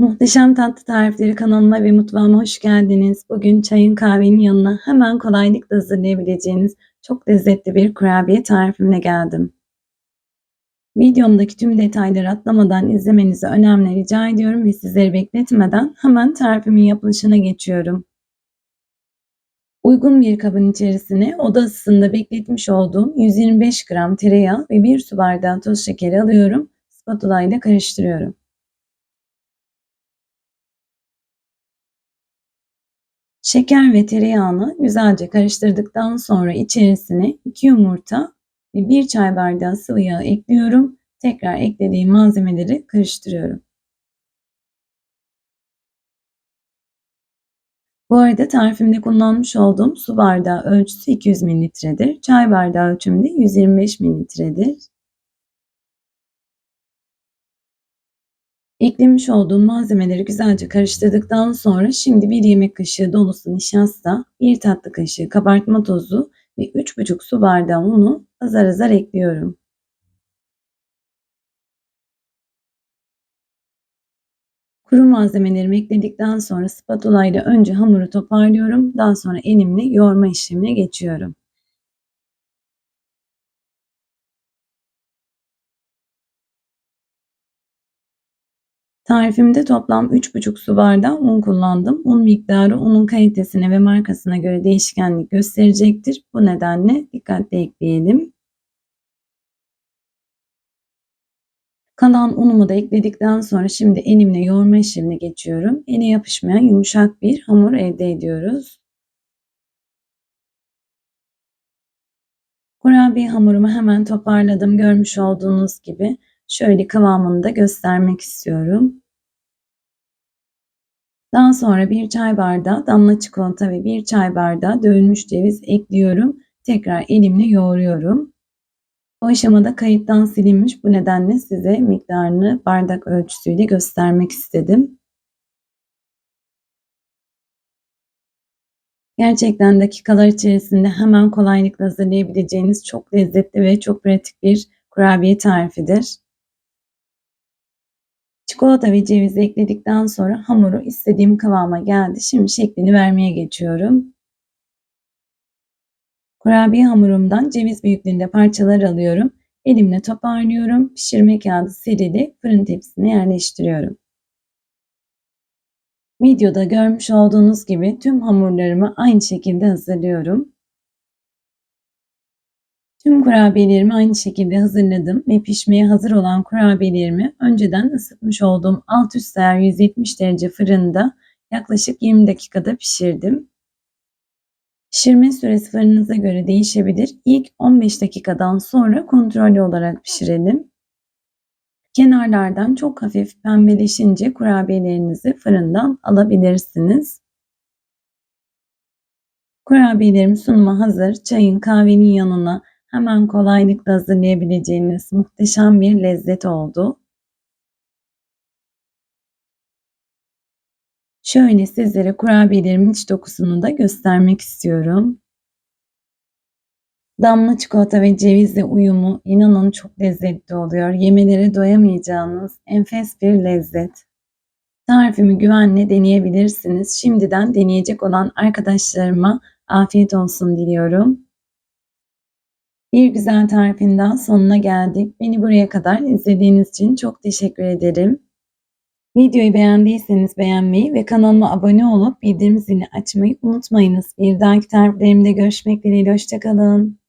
Muhteşem Tatlı Tarifleri kanalıma ve mutfağıma hoş geldiniz. Bugün çayın kahvenin yanına hemen kolaylıkla hazırlayabileceğiniz çok lezzetli bir kurabiye tarifimle geldim. Videomdaki tüm detayları atlamadan izlemenizi önemli rica ediyorum ve sizleri bekletmeden hemen tarifimin yapılışına geçiyorum. Uygun bir kabın içerisine oda ısısında bekletmiş olduğum 125 gram tereyağı ve 1 su bardağı toz şekeri alıyorum. Spatula ile karıştırıyorum. Şeker ve tereyağını güzelce karıştırdıktan sonra içerisine 2 yumurta ve 1 çay bardağı sıvı yağ ekliyorum. Tekrar eklediğim malzemeleri karıştırıyorum. Bu arada tarifimde kullanmış olduğum su bardağı ölçüsü 200 mililitredir. Çay bardağı ölçümde 125 mililitredir. Eklemiş olduğum malzemeleri güzelce karıştırdıktan sonra şimdi bir yemek kaşığı dolusu nişasta, bir tatlı kaşığı kabartma tozu ve 3,5 su bardağı unu azar azar ekliyorum. Kuru malzemelerimi ekledikten sonra spatula ile önce hamuru toparlıyorum. Daha sonra elimle yoğurma işlemine geçiyorum. Tarifimde toplam 3,5 su bardağı un kullandım. Un miktarı unun kalitesine ve markasına göre değişkenlik gösterecektir. Bu nedenle dikkatli ekleyelim. Kalan unumu da ekledikten sonra şimdi elimle yoğurma işlemine geçiyorum. Ele yapışmayan yumuşak bir hamur elde ediyoruz. Kurabiye hamurumu hemen toparladım. Görmüş olduğunuz gibi şöyle kıvamını da göstermek istiyorum. Daha sonra bir çay bardağı damla çikolata ve bir çay bardağı dövülmüş ceviz ekliyorum. Tekrar elimle yoğuruyorum. O aşamada kayıttan silinmiş bu nedenle size miktarını bardak ölçüsüyle göstermek istedim. Gerçekten dakikalar içerisinde hemen kolaylıkla hazırlayabileceğiniz çok lezzetli ve çok pratik bir kurabiye tarifidir. Çikolata ve cevizi ekledikten sonra hamuru istediğim kıvama geldi. Şimdi şeklini vermeye geçiyorum. Kurabiye hamurumdan ceviz büyüklüğünde parçalar alıyorum. Elimle toparlıyorum. Pişirme kağıdı serili fırın tepsisine yerleştiriyorum. Videoda görmüş olduğunuz gibi tüm hamurlarımı aynı şekilde hazırlıyorum. Tüm kurabiyelerimi aynı şekilde hazırladım ve pişmeye hazır olan kurabiyelerimi önceden ısıtmış olduğum alt üst ayar 170 derece fırında yaklaşık 20 dakikada pişirdim. Pişirme süresi fırınınıza göre değişebilir. İlk 15 dakikadan sonra kontrollü olarak pişirelim. Kenarlardan çok hafif pembeleşince kurabiyelerinizi fırından alabilirsiniz. Kurabiyelerim sunuma hazır. Çayın kahvenin yanına hemen kolaylıkla hazırlayabileceğiniz muhteşem bir lezzet oldu. Şöyle sizlere kurabiyelerimin iç dokusunu da göstermek istiyorum. Damla çikolata ve cevizle uyumu inanın çok lezzetli oluyor. Yemelere doyamayacağınız enfes bir lezzet. Tarifimi güvenle deneyebilirsiniz. Şimdiden deneyecek olan arkadaşlarıma afiyet olsun diliyorum. Bir güzel tarifin daha sonuna geldik. Beni buraya kadar izlediğiniz için çok teşekkür ederim. Videoyu beğendiyseniz beğenmeyi ve kanalıma abone olup bildirim zilini açmayı unutmayınız. Bir dahaki tariflerimde görüşmek dileğiyle. Hoşçakalın.